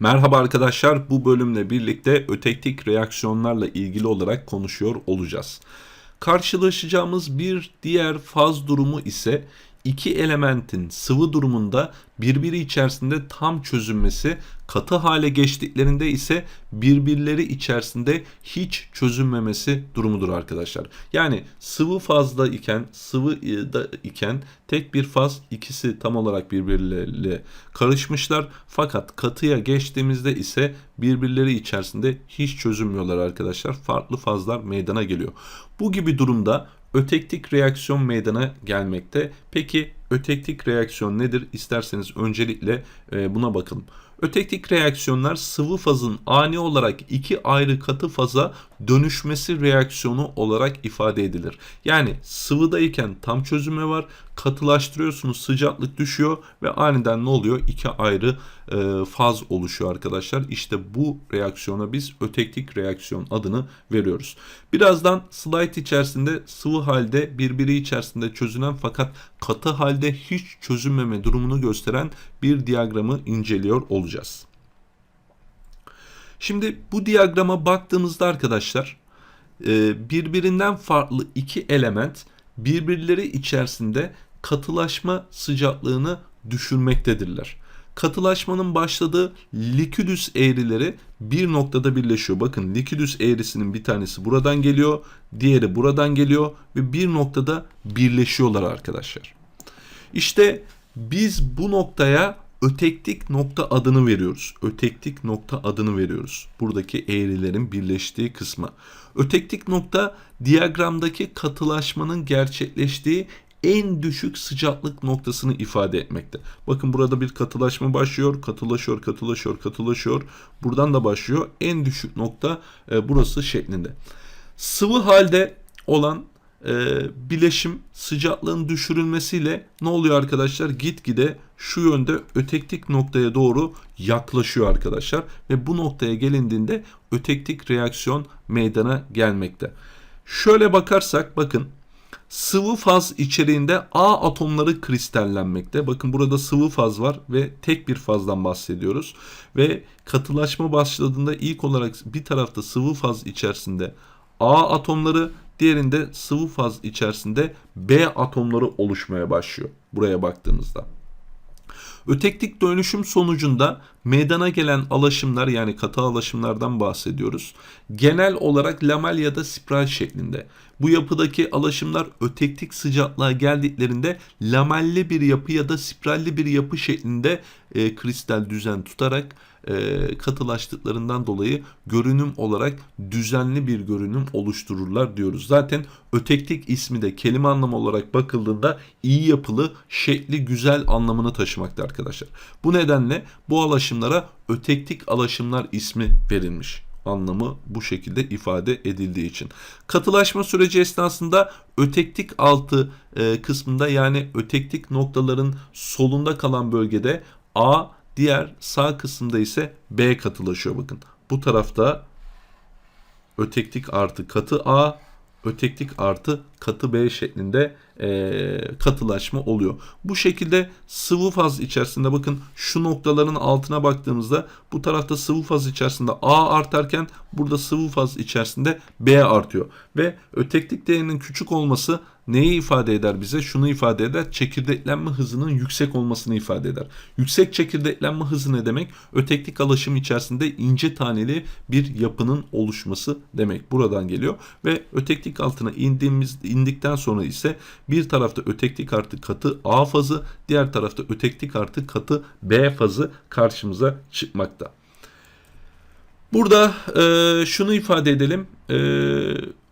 Merhaba arkadaşlar, bu bölümle birlikte ötektik reaksiyonlarla ilgili olarak konuşuyor olacağız. Karşılaşacağımız bir diğer faz durumu ise iki elementin sıvı durumunda birbiri içerisinde tam çözünmesi, katı hale geçtiklerinde ise birbirleri içerisinde hiç çözünmemesi durumudur arkadaşlar. Yani sıvı fazda iken, sıvı da iken tek bir faz ikisi tam olarak birbirleriyle karışmışlar. Fakat katıya geçtiğimizde ise birbirleri içerisinde hiç çözünmüyorlar arkadaşlar. Farklı fazlar meydana geliyor. Bu gibi durumda ötektik reaksiyon meydana gelmekte. Peki ötektik reaksiyon nedir? İsterseniz öncelikle e, buna bakalım. Ötektik reaksiyonlar sıvı fazın ani olarak iki ayrı katı faza dönüşmesi reaksiyonu olarak ifade edilir. Yani sıvıdayken tam çözüme var, katılaştırıyorsunuz sıcaklık düşüyor ve aniden ne oluyor? İki ayrı e, faz oluşuyor arkadaşlar. İşte bu reaksiyona biz ötektik reaksiyon adını veriyoruz. Birazdan slide içerisinde sıvı halde birbiri içerisinde çözünen fakat katı halde hiç çözünmeme durumunu gösteren bir diyagramı inceliyor olacağız. Şimdi bu diyagrama baktığımızda arkadaşlar e, birbirinden farklı iki element birbirleri içerisinde katılaşma sıcaklığını düşürmektedirler. Katılaşmanın başladığı likidüs eğrileri bir noktada birleşiyor. Bakın likidüs eğrisinin bir tanesi buradan geliyor, diğeri buradan geliyor ve bir noktada birleşiyorlar arkadaşlar. İşte biz bu noktaya ötektik nokta adını veriyoruz. Ötektik nokta adını veriyoruz. Buradaki eğrilerin birleştiği kısma. Ötektik nokta diyagramdaki katılaşmanın gerçekleştiği en düşük sıcaklık noktasını ifade etmekte. Bakın burada bir katılaşma başlıyor, katılaşıyor, katılaşıyor, katılaşıyor. Buradan da başlıyor. En düşük nokta e, burası şeklinde. Sıvı halde olan e, bileşim sıcaklığın düşürülmesiyle ne oluyor arkadaşlar? Gitgide şu yönde ötektik noktaya doğru yaklaşıyor arkadaşlar. Ve bu noktaya gelindiğinde ötektik reaksiyon meydana gelmekte. Şöyle bakarsak bakın sıvı faz içeriğinde A atomları kristallenmekte. Bakın burada sıvı faz var ve tek bir fazdan bahsediyoruz. Ve katılaşma başladığında ilk olarak bir tarafta sıvı faz içerisinde A atomları diğerinde sıvı faz içerisinde B atomları oluşmaya başlıyor. Buraya baktığınızda. Öteklik dönüşüm sonucunda meydana gelen alaşımlar yani katı alaşımlardan bahsediyoruz. Genel olarak lamel ya da spiral şeklinde. Bu yapıdaki alaşımlar ötektik sıcaklığa geldiklerinde lamelli bir yapı ya da spiralli bir yapı şeklinde e, kristal düzen tutarak e, katılaştıklarından dolayı görünüm olarak düzenli bir görünüm oluştururlar diyoruz. Zaten öteklik ismi de kelime anlamı olarak bakıldığında iyi yapılı, şekli güzel anlamını taşımakta arkadaşlar. Bu nedenle bu alaşımlara ötektik alaşımlar ismi verilmiş anlamı bu şekilde ifade edildiği için. Katılaşma süreci esnasında ötektik altı e, kısmında yani ötektik noktaların solunda kalan bölgede A Diğer sağ kısımda ise B katılaşıyor bakın. Bu tarafta öteklik artı katı A, öteklik artı katı B şeklinde e, katılaşma oluyor. Bu şekilde sıvı faz içerisinde bakın şu noktaların altına baktığımızda bu tarafta sıvı faz içerisinde A artarken burada sıvı faz içerisinde B artıyor. Ve öteklik değerinin küçük olması neyi ifade eder bize? Şunu ifade eder. Çekirdeklenme hızının yüksek olmasını ifade eder. Yüksek çekirdeklenme hızı ne demek? Öteklik alaşım içerisinde ince taneli bir yapının oluşması demek. Buradan geliyor ve öteklik altına indiğimiz indikten sonra ise bir tarafta öteklik artı katı A fazı, diğer tarafta öteklik artı katı B fazı karşımıza çıkmakta. Burada e, şunu ifade edelim. E,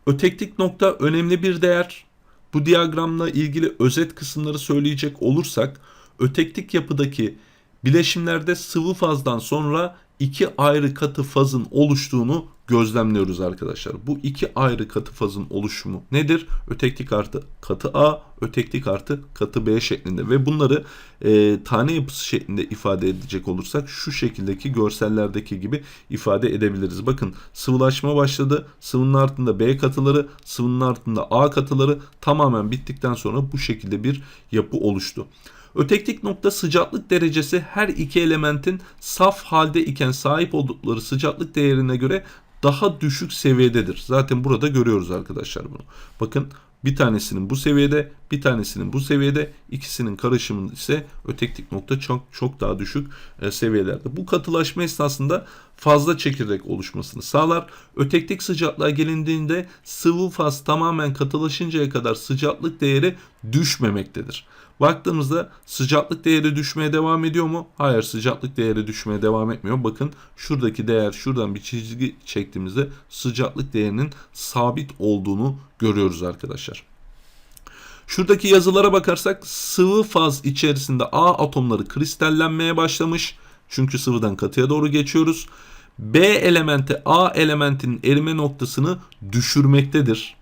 öteklik nokta önemli bir değer. Bu diyagramla ilgili özet kısımları söyleyecek olursak öteklik yapıdaki bileşimlerde sıvı fazdan sonra iki ayrı katı fazın oluştuğunu gözlemliyoruz arkadaşlar. Bu iki ayrı katı fazın oluşumu nedir? Öteklik artı katı A, öteklik artı katı B şeklinde ve bunları e, tane yapısı şeklinde ifade edecek olursak şu şekildeki görsellerdeki gibi ifade edebiliriz. Bakın sıvılaşma başladı. Sıvının altında B katıları, sıvının altında A katıları tamamen bittikten sonra bu şekilde bir yapı oluştu. Öteklik nokta sıcaklık derecesi her iki elementin saf halde iken sahip oldukları sıcaklık değerine göre daha düşük seviyededir. Zaten burada görüyoruz arkadaşlar bunu. Bakın bir tanesinin bu seviyede, bir tanesinin bu seviyede, ikisinin karışımı ise öteklik nokta çok çok daha düşük e, seviyelerde. Bu katılaşma esnasında fazla çekirdek oluşmasını sağlar. Öteklik sıcaklığa gelindiğinde sıvı faz tamamen katılaşıncaya kadar sıcaklık değeri düşmemektedir. Baktığımızda sıcaklık değeri düşmeye devam ediyor mu? Hayır sıcaklık değeri düşmeye devam etmiyor. Bakın şuradaki değer şuradan bir çizgi çektiğimizde sıcaklık değerinin sabit olduğunu görüyoruz arkadaşlar. Şuradaki yazılara bakarsak sıvı faz içerisinde A atomları kristallenmeye başlamış. Çünkü sıvıdan katıya doğru geçiyoruz. B elementi A elementinin erime noktasını düşürmektedir.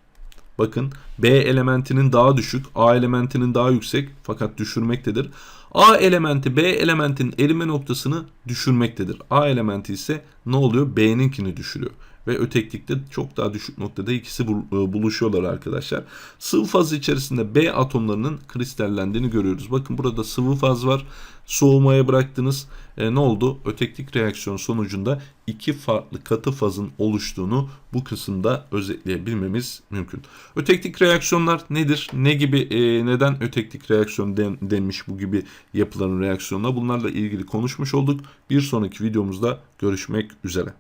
Bakın B elementinin daha düşük, A elementinin daha yüksek fakat düşürmektedir. A elementi B elementinin erime noktasını düşürmektedir. A elementi ise ne oluyor? B'ninkini düşürüyor. Ve öteklikte çok daha düşük noktada ikisi e, buluşuyorlar arkadaşlar. Sıvı faz içerisinde B atomlarının kristallendiğini görüyoruz. Bakın burada sıvı faz var. Soğumaya bıraktınız. E, ne oldu? Öteklik reaksiyon sonucunda iki farklı katı fazın oluştuğunu bu kısımda özetleyebilmemiz mümkün. Öteklik reaksiyonlar nedir? Ne gibi e, neden öteklik reaksiyon den, denmiş bu gibi yapıların reaksiyonuna? Bunlarla ilgili konuşmuş olduk. Bir sonraki videomuzda görüşmek üzere.